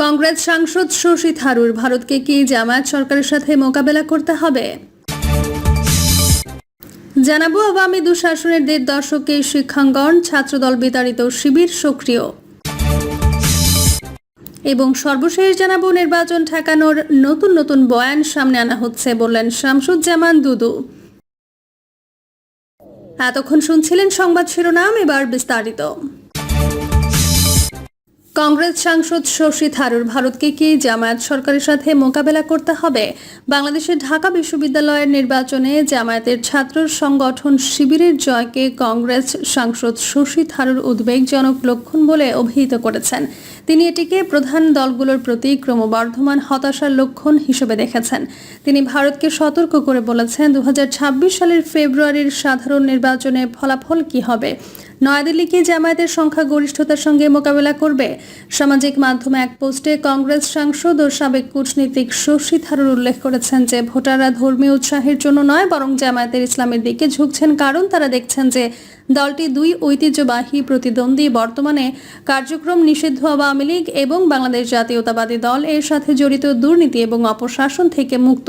কংগ্রেস সাংসদ শশী থারুর ভারতকে কি জামায়াত সরকারের সাথে মোকাবেলা করতে হবে? জানাব আগামী দুঃশাসনের দেড় দশকে শিক্ষাঙ্গন, ছাত্রদল বিতাড়িত শিবির সক্রিয়। এবং সর্বশেষ জানাব নির্বাচন ঠেকানোর নতুন নতুন বয়ান সামনে আনা হচ্ছে বললেন শামসুজ্জামান দুদু। এতক্ষণ শুনছিলেন সংবাদ শিরোনাম, এবার বিস্তারিত। কংগ্রেস সাংসদ শশী থারুর ভারতকে কি জামায়াত সরকারের সাথে মোকাবেলা করতে হবে? বাংলাদেশের ঢাকা বিশ্ববিদ্যালয়ের নির্বাচনে জামায়াতের ছাত্র সংগঠন শিবিরের জয়কে কংগ্রেস সাংসদ শশী থারুর উদ্বেগজনক লক্ষণ বলে অভিহিত করেছেন। তিনি এটিকে প্রধান দলগুলোর প্রতি ক্রমবর্ধমান হতাশার লক্ষণ হিসেবে দেখেছেন। তিনি ভারতকে সতর্ক করে বলেছেন দু হাজার ছাব্বিশ সালের ফেব্রুয়ারির সাধারণ নির্বাচনে ফলাফল কি হবে? নয়াদিল্লি কি জামায়াতের সংখ্যা গরিষ্ঠতার সঙ্গে মোকাবেলা করবে? সামাজিক মাধ্যমে এক পোস্টে কংগ্রেস সাংসদ ও সাবেক কূটনীতিক শশী থারুর উল্লেখ করেছেন যে, ভোটাররা ধর্মীয় উৎসাহের জন্য নয়, বরং জামায়াতের ইসলামের দিকে ঝুঁকছেন। কারণ তারা দেখছেন যে দলটি দুই ঐতিহ্যবাহী প্রতিদ্বন্দ্বী বর্তমানে কার্যক্রম নিষিদ্ধ আওয়ামী লীগ এবং বাংলাদেশ জাতীয়তাবাদী দল এর সাথে জড়িত দুর্নীতি এবং অপশাসন থেকে মুক্ত।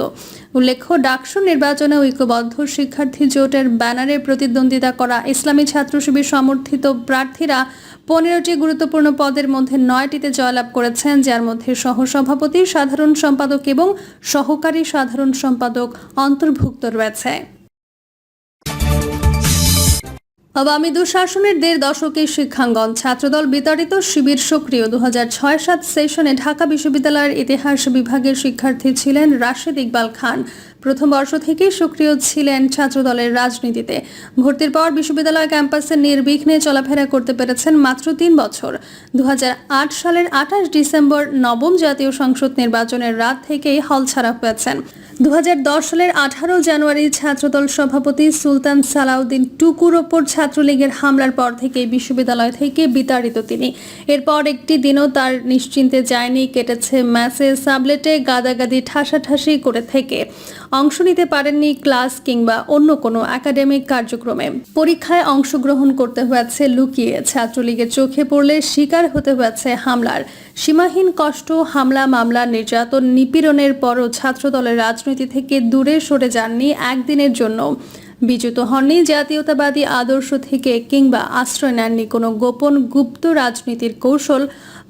উল্লেখ্য, ডাকসু নির্বাচনে ঐক্যবদ্ধ শিক্ষার্থী জোটের ব্যানারে প্রতিদ্বন্দ্বিতা করা ইসলামী ছাত্র শিবির সমর্থিত প্রার্থীরা পনেরোটি গুরুত্বপূর্ণ পদের মধ্যে নয়টিতে জয়লাভ করেছেন, যার মধ্যে সহসভাপতি সাধারণ সম্পাদক এবং সহকারী সাধারণ সম্পাদক অন্তর্ভুক্ত রয়েছে। আওয়ামী দুঃশাসনের দেড় দশকে শিক্ষাঙ্গন, ছাত্রদল বিতাড়িত শিবির সক্রিয়। দু হাজার ছয় সাত সেশনে ঢাকা বিশ্ববিদ্যালয়ের ইতিহাস বিভাগের শিক্ষার্থী ছিলেন রাশেদ ইকবাল খান। প্রথম বর্ষ থেকেই সক্রিয় ছিলেন ছাত্রদলের রাজনীতিতে। ভর্তির পর বিশ্ববিদ্যালয় ক্যাম্পাসে নির্বিঘ্নে চলাফেরা করতে পেরেছেন মাত্র তিন বছর। দু হাজার আট সালের আঠাশ ডিসেম্বর নবম জাতীয় সংসদ নির্বাচনের রাত থেকেই হল ছাড়া হয়েছেন। দু হাজার দশ সালের আঠারো জানুয়ারি ছাত্রদল সভাপতি সুলতান সালাউদ্দিন টুকুর ওপর ছাত্রলীগের হামলার পর থেকে বিশ্ববিদ্যালয় থেকে বিতাড়িত তিনি। এরপর একটি দিনও তার নিশ্চিন্তে যায়নি, কেটেছে ম্যাসে সাবলেটে গাদাগাদি, ঠাসাঠাসি করে থেকে। অংশ নিতে পারেননি ক্লাস কিংবা অন্য কোনো একাডেমিক কার্যক্রমে। পরীক্ষায় অংশগ্রহণ করতে হয়েছে লুকিয়ে ছাত্রলীগের চোখে পড়লে শিকার হতে হয়েছে হামলার। সীমাহীন কষ্ট, হামলা, মামলা, নির্যাতন, নিপীড়নের পরও ছাত্রদলের রাজনীতি থেকে দূরে সরে যাননি একদিনের জন্য। বিচ্যুত হননি জাতীয়তাবাদী আদর্শ থেকে কিংবা আশ্রয় নেননি কোনো গোপন গুপ্ত রাজনীতির কৌশল,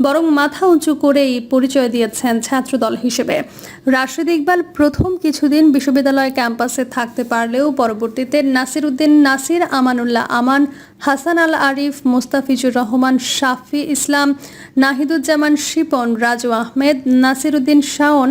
বরং মাথা উঁচু করেই পরিচয় দিয়েছেন ছাত্রদল হিসেবে। রাশেদ ইকবাল প্রথম কিছুদিন বিশ্ববিদ্যালয় ক্যাম্পাসে থাকতে পারলেও পরবর্তীতে নাসির উদ্দিন নাসির, আমানুল্লাহ আমান হাসান আল আরিফ, মোস্তাফিজুর রহমান, শাফি ইসলাম, নাহিদুজ্জামান শিপন, রাজু আহমেদ, নাসিরুদ্দিন শাওন,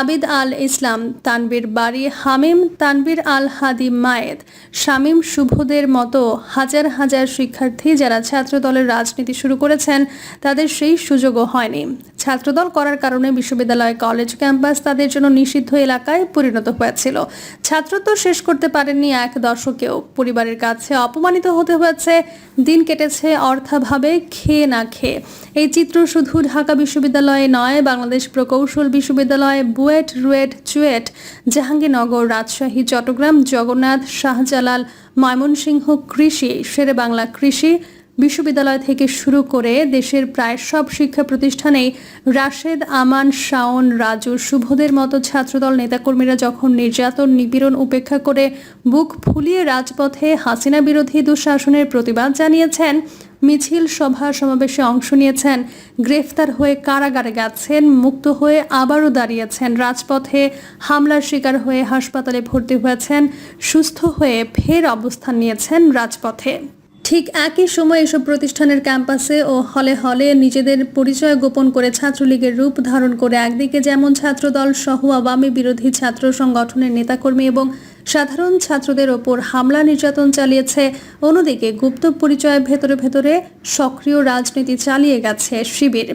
আবিদ আল ইসলাম, তানবীর বাড়ি, হামিম, তানবীর আল হাদি মায়েদ, শামীম শুভদের মতো হাজার হাজার শিক্ষার্থী যারা ছাত্রদলের রাজনীতি শুরু করেছেন, তাদের সেই সুযোগও হয়নি। ছাত্রদল করার কারণে বিশ্ববিদ্যালয় কলেজ ক্যাম্পাস তাদের জন্য নিষিদ্ধ এলাকায় পরিণত হয়েছিল। ছাত্রত্ব শেষ করতে পারেননি এক দশকেও। পরিবারের কাছে অপমানিত হতে হয়েছে। দিন কেটেছে অর্থাভাবে খেয়ে না খেয়ে। এই চিত্র শুধু ঢাকা বিশ্ববিদ্যালয়ে নয়, বাংলাদেশ প্রকৌশল বিশ্ববিদ্যালয়, বুয়েট, রুয়েট, চুয়েট, জাহাঙ্গীরনগর, রাজশাহী, চট্টগ্রাম, জগন্নাথ, শাহজালাল, ময়মনসিংহ কৃষি শেরে বাংলা কৃষি বিশ্ববিদ্যালয় থেকে শুরু করে দেশের প্রায় সব শিক্ষা প্রতিষ্ঠানেই রাশেদ, আমান, শাওন, রাজু, শুভদের মতো ছাত্রদল নেতাকর্মীরা যখন নির্যাতন, নিপীড়ন উপেক্ষা করে বুক ফুলিয়ে রাজপথে হাসিনা বিরোধী দুঃশাসনের প্রতিবাদ জানিয়েছেন, মিছিল সভা সমাবেশে অংশ নিয়েছেন, গ্রেফতার হয়ে কারাগারে গেছেন, মুক্ত হয়ে আবারও দাঁড়িয়েছেন, রাজপথে হামলার শিকার হয়ে হাসপাতালে ভর্তি হয়েছেন, সুস্থ হয়ে ফের অবস্থান নিয়েছেন রাজপথে। ঠিক একই সময় এসব প্রতিষ্ঠানের ক্যাম্পাসে ও হলে হলে নিজেদের পরিচয় গোপন করে ছাত্রলীগের রূপ ধারণ করে একদিকে যেমন ছাত্রদল সহ আওয়ামী বিরোধী ছাত্র সংগঠনের নেতাকর্মী এবং সাধারণ ছাত্রদের ওপর হামলা নির্যাতন চালিয়েছে, অন্যদিকে গুপ্ত পরিচয়ে ভেতরে ভেতরে সক্রিয় রাজনীতি চালিয়ে গেছে শিবির।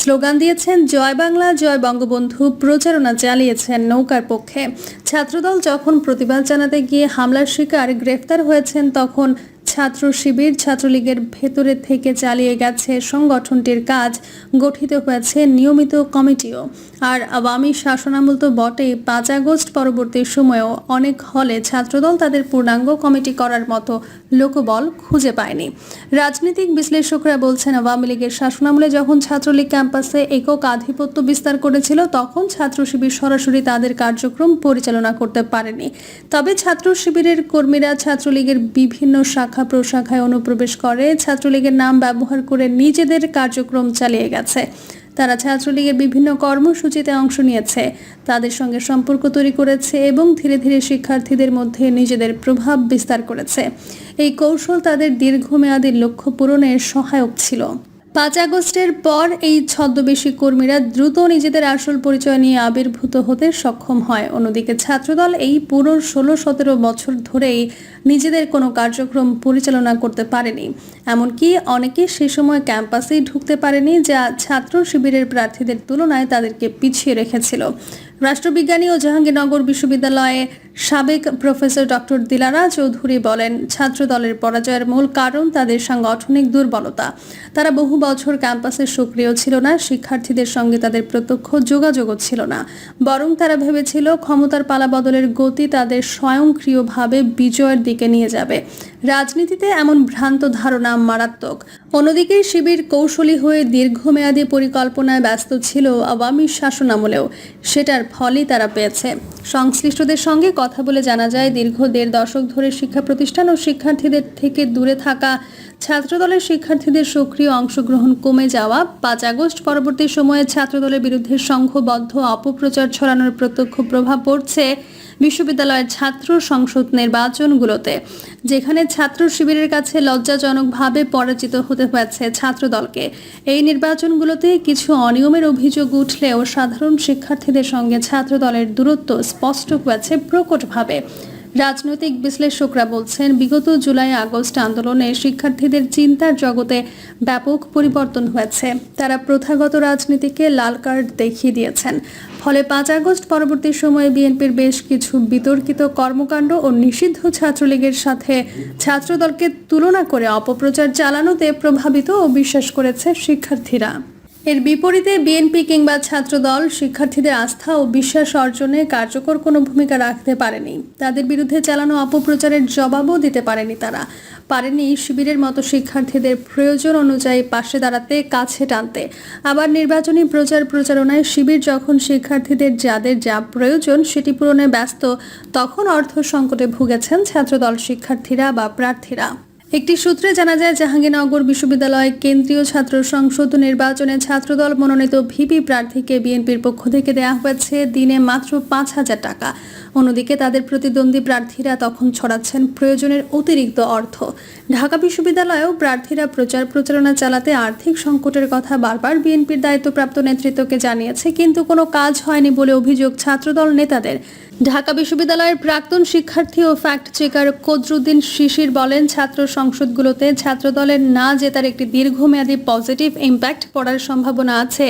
স্লোগান দিয়েছেন, জয় বাংলা, জয় বঙ্গবন্ধু প্রচারণা চালিয়েছেন নৌকার পক্ষে। ছাত্রদল যখন প্রতিবাদ জানাতে গিয়ে হামলার শিকার, গ্রেফতার হয়েছেন তখন ছাত্র শিবির ছাত্রলীগের ভেতরে থেকে চালিয়ে গেছে সংগঠনটির কাজ। গঠিত হয়েছে নিয়মিত কমিটিও। আর আওয়ামী শাসনামল তো বটেই, পাঁচ আগস্ট পরবর্তী সময়েও অনেক হলে ছাত্রদল তাদের পূর্ণাঙ্গ কমিটি করার মতো লোকবল খুঁজে পায়নি। রাজনৈতিক বিশ্লেষকরা বলছেন, আওয়ামী লীগের শাসনামলে যখন ছাত্রলীগ ক্যাম্পাসে একক আধিপত্য বিস্তার করেছিল, তখন ছাত্র শিবির সরাসরি তাদের কার্যক্রম পরিচালনা করতে পারেনি। তবে ছাত্র শিবিরের কর্মীরা ছাত্রলীগের বিভিন্ন শাখা প্রশাখায় অনুপ্রবেশ করে। ছাত্রলীগের নাম ব্যবহার করে নিজেদের কার্যক্রম চালিয়ে গেছে। তারা ছাত্রলীগের বিভিন্ন কর্মসূচিতে অংশ নিয়েছে। তাদের সঙ্গে সম্পর্ক তৈরি করেছে এবং ধীরে ধীরে শিক্ষার্থীদের মধ্যে নিজেদের প্রভাব বিস্তার করেছে। এই কৌশল তাদের দীর্ঘমেয়াদী লক্ষ্য পূরণে সহায়ক ছিল। পাঁচ আগস্টের পর এই ছদ্মবেশী কর্মীরা দ্রুত নিজেদের আসল পরিচয় নিয়ে আবির্ভূত হতে সক্ষম হয়। অন্যদিকে ছাত্রদল এই পুরো ষোলো সতেরো বছর ধরেই নিজেদের কোনো কার্যক্রম পরিচালনা করতে পারেনি। এমনকি অনেকে সে সময় ক্যাম্পাসেই ঢুকতে পারেনি যা ছাত্র শিবিরের প্রার্থীদের তুলনায় তাদেরকে পিছিয়ে রেখেছিল। রাষ্ট্রবিজ্ঞানী ও জাহাঙ্গীরনগর বিশ্ববিদ্যালয়ে সাবেক প্রফেসর ডক্টর দিলারা চৌধুরী বলেন ছাত্র দলের পরাজয়ের মূল কারণ তাদের সাংগঠনিক দুর্বলতা। তারা বহু বছর ক্যাম্পাসে সক্রিয় ছিল না, শিক্ষার্থীদের সঙ্গে তাদের প্রত্যক্ষ যোগাযোগও ছিল না। বরং তারা ভেবেছিল, ক্ষমতার পালাবদলের গতি তাদের স্বয়ংক্রিয়ভাবে বিজয়ের দিকে নিয়ে যাবে। রাজনীতিতে এমন ভ্রান্ত ধারণা মারাত্মক। অন্যদিকে শিবির কৌশলী হয়ে দীর্ঘমেয়াদী পরিকল্পনায় ব্যস্ত ছিল আওয়ামী শাসনামলেও। সেটার ফলই তারা পেয়েছে। সংশ্লিষ্টদের সঙ্গে কথা বলে জানা যায়, দীর্ঘ দেড় দশক ধরে শিক্ষা প্রতিষ্ঠান ও শিক্ষার্থীদের থেকে দূরে থাকা ছাত্রদলের শিক্ষার্থীদের সক্রিয় অংশগ্রহণ কমে যাওয়া, পাঁচ আগস্ট পরবর্তী সময়ে ছাত্রদলের বিরুদ্ধে সংঘবদ্ধ অপপ্রচার ছড়ানোর প্রত্যক্ষ প্রভাব পড়ছে বিশ্ববিদ্যালয়ের ছাত্র সংসদ নির্বাচনগুলোতে, যেখানে ছাত্র শিবিরের কাছে লজ্জাজনকভাবে পরাজিত হতে হয়েছে ছাত্র দলকে এই নির্বাচনগুলোতে কিছু অনিয়মের অভিযোগ উঠলেও সাধারণ শিক্ষার্থীদের সঙ্গে ছাত্র দলের দূরত্ব স্পষ্ট হয়েছে প্রকটভাবে। রাজনৈতিক বিশ্লেষকরা বলছেন, বিগত জুলাই আগস্ট আন্দোলনে শিক্ষার্থীদের চিন্তার জগতে ব্যাপক পরিবর্তন হয়েছে। তারা প্রথাগত রাজনীতিকে লাল কার্ড দেখিয়ে দিয়েছেন। ফলে পাঁচ আগস্ট পরবর্তী সময়ে বিএনপির বেশ কিছু বিতর্কিত কর্মকাণ্ড ও নিষিদ্ধ ছাত্রলীগের সাথে ছাত্রদলকে তুলনা করে অপপ্রচার চালানোতে প্রভাবিত ও বিশ্বাস করেছে শিক্ষার্থীরা। এর বিপরীতে বিএনপি কিংবা ছাত্রদল শিক্ষার্থীদের আস্থা ও বিশ্বাস অর্জনে কার্যকর কোনো ভূমিকা রাখতে পারেনি। তাদের বিরুদ্ধে চালানো অপপ্রচারের জবাবও দিতে পারেনি তারা। পারেনি শিবিরের মতো শিক্ষার্থীদের প্রয়োজন অনুযায়ী পাশে দাঁড়াতে, কাছে টানতে। আবার নির্বাচনী প্রচার প্রচারণায় শিবির যখন শিক্ষার্থীদের যাদের যা প্রয়োজন সেটি পূরণে ব্যস্ত, তখন অর্থ সংকটে ভুগেছেন ছাত্রদল শিক্ষার্থীরা বা প্রার্থীরা। একটি সূত্রে জানা যায়, জাহাঙ্গীরনগর বিশ্ববিদ্যালয় কেন্দ্রীয় ছাত্র সংসদ নির্বাচনে ছাত্রদল মনোনীত ভিপি প্রার্থীকে বিএনপির পক্ষ থেকে দেয়া হয়েছে দিনে মাত্র পাঁচ হাজার টাকা। অন্যদিকে তাদের প্রতিদ্বন্দ্বী প্রার্থীরা তখন ছড়াচ্ছেন প্রয়োজনের অতিরিক্ত অর্থ। ঢাকা বিশ্ববিদ্যালয়েও প্রার্থীরা প্রচার প্রচারণা চালাতে আর্থিক সংকটের কথা বারবার বিএনপির দায়িত্বপ্রাপ্ত নেতৃত্বকে জানিয়েছে, কিন্তু কোনো কাজ হয়নি বলে অভিযোগ ছাত্রদল নেতাদের। ঢাকা বিশ্ববিদ্যালয়ের প্রাক্তন শিক্ষার্থী ও ফ্যাক্ট চেকার কদরুদ্দিন শিশির বলেন, ছাত্র সংসদগুলোতে ছাত্রদলের না জেতার একটি দীর্ঘমেয়াদী পজিটিভ ইম্প্যাক্ট পড়ার সম্ভাবনা আছে।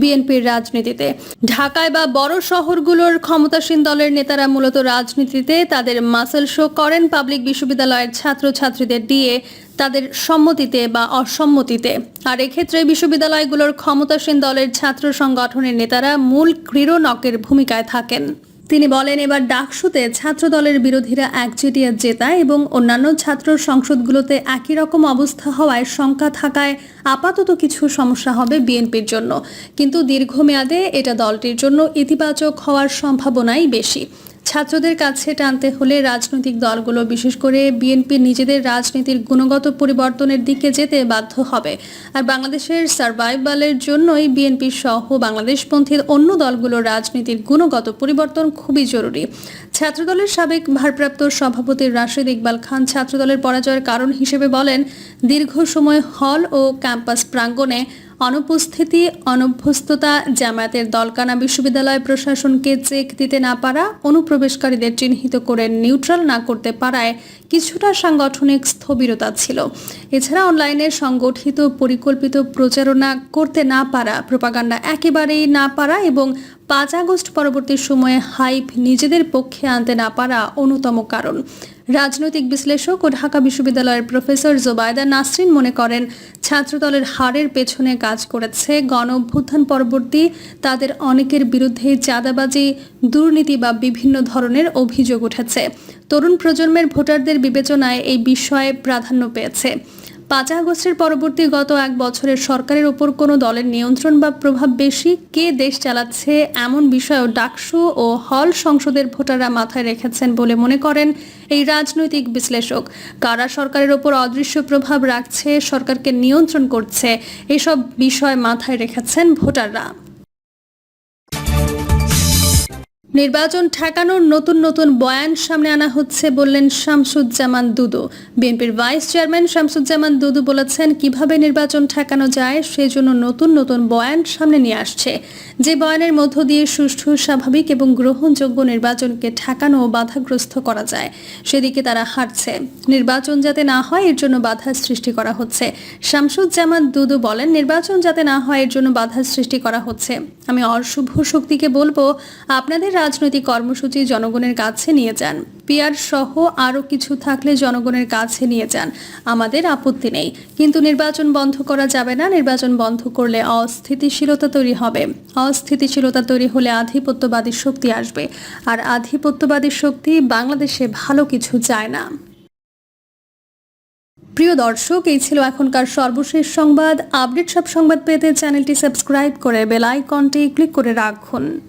বিএনপির রাজনীতিতে। ঢাকায় বা বড় শহরগুলোর ক্ষমতাসীন দলের নেতারা মূলত রাজনীতিতে তাদের মাসেল শো করেন পাবলিক বিশ্ববিদ্যালয়ের ছাত্রছাত্রীদের দিয়ে তাদের সম্মতিতে বা অসম্মতিতে। আর এক্ষেত্রে বিশ্ববিদ্যালয়গুলোর ক্ষমতাসীন দলের ছাত্র সংগঠনের নেতারা মূল ক্রীড়নকের ভূমিকায় থাকেন। তিনি বলেন, এবার ডাকসুতে ছাত্র দলের বিরোধীরা একচেটিয়া জেতা এবং অন্যান্য ছাত্র সংসদগুলোতে একই রকম অবস্থা হওয়ায় শঙ্কা থাকায় আপাতত কিছু সমস্যা হবে বিএনপির জন্য। কিন্তু দীর্ঘমেয়াদে এটা দলটির জন্য ইতিবাচক হওয়ার সম্ভাবনাই বেশি। ছাত্রদের কাছে টানতে হলে রাজনৈতিক দলগুলো, বিশেষ করে বিএনপি নিজেদের রাজনীতির গুণগত পরিবর্তনের দিকে যেতে বাধ্য হবে। আর বাংলাদেশের সার্ভাইভালের জন্যই বিএনপি সহ বাংলাদেশপন্থী অন্য দলগুলোর রাজনীতির গুণগত পরিবর্তন খুবই জরুরি। ছাত্রদলের সাবেক ভারপ্রাপ্ত সভাপতি রাশেদ ইকবাল খান ছাত্রদলের পরাজয়ের কারণ হিসেবে বলেন, দীর্ঘ সময় হল ও ক্যাম্পাস প্রাঙ্গণে অনুপস্থিতি, অনভ্যস্ততা, জামায়াতের দলকানা বিশ্ববিদ্যালয় প্রশাসনকে চেক দিতে না পারা, অনুপ্রবেশকারীদের চিহ্নিত করে নিউট্রাল না করতে পারায় কিছুটা সাংগঠনিক স্থবিরতা ছিল। এছাড়া অনলাইনে সংগঠিত পরিকল্পিত প্রচারণা করতে না পারা, প্রপাগান্ডা একেবারেই না পারা এবং পাঁচ আগস্ট পরবর্তী সময়ে হাইপ নিজেদের পক্ষে আনতে না পারা অন্যতম কারণ। রাজনৈতিক বিশ্লেষক ও ঢাকা বিশ্ববিদ্যালয়ের প্রফেসর জোবায়দা নাসরিন মনে করেন, ছাত্রদলের হারের পেছনে কাজ করেছে গণ অভ্যুত্থান পরবর্তী, তাদের অনেকের বিরুদ্ধে চাঁদাবাজি, দুর্নীতি বা বিভিন্ন ধরনের অভিযোগ উঠেছে। তরুণ প্রজন্মের ভোটারদের বিবেচনায় এই বিষয়ে প্রাধান্য পেয়েছে। পাঁচ আগস্টের পরবর্তী গত এক বছরের সরকারের ওপর কোনো দলের নিয়ন্ত্রণ বা প্রভাব বেশি? কে দেশ চালাচ্ছে? এমন বিষয়েও ডাকসু ও হল সংসদের ভোটাররা মাথায় রেখেছেন বলে মনে করেন এই রাজনৈতিক বিশ্লেষক। কারা সরকারের ওপর অদৃশ্য প্রভাব রাখছে, সরকারকে নিয়ন্ত্রণ করছে, এসব বিষয় মাথায় রেখেছেন ভোটাররা। নির্বাচন ঠেকানোর নতুন নতুন বয়ান সামনে আনা হচ্ছে বললেন শামসুজ্জামান দুদু। বিএনপির ভাইস চেয়ারম্যান শামসুজ্জামান দুদু বলেছেন, কীভাবে নির্বাচন ঠেকানো যায়, সেজন্য নতুন নতুন বয়ান সামনে নিয়ে আসছে। যে বয়ানের মধ্য দিয়ে সুষ্ঠু, স্বাভাবিক এবং গ্রহণযোগ্য নির্বাচনকে ঠেকানো ও বাধাগ্রস্ত করা যায়, সেদিকে তারা হাঁটছে। নির্বাচন যাতে না হয়, এর জন্য বাধা সৃষ্টি করা হচ্ছে। শামসুজ্জামান দুদু বলেন, নির্বাচন যাতে না হয়, এর জন্য বাধা সৃষ্টি করা হচ্ছে। আমি অশুভ শক্তিকে বলব, আপনাদের রাজনৈতিক কর্মসূচি জনগণের কাছে নিয়ে যান। পিয়ার সহ আরও কিছু থাকলে জনগণের কাছে নিয়ে যান। আমাদের আপত্তি নেই। কিন্তু নির্বাচন বন্ধ করা যাবে না। নির্বাচন বন্ধ করলে অস্থিতিশীলতা তৈরি হবে। অস্থিতিশীলতা তৈরি হলে আধিপত্যবাদী শক্তি আসবে। আর আধিপত্যবাদী শক্তি বাংলাদেশে ভালো কিছু চায় না। প্রিয় দর্শক, এই ছিল এখনকার সর্বশেষ সংবাদ। আপডেট সব সংবাদ পেতে চ্যানেলটি সাবস্ক্রাইব করে বেল আইকনটি ক্লিক করে রাখুন।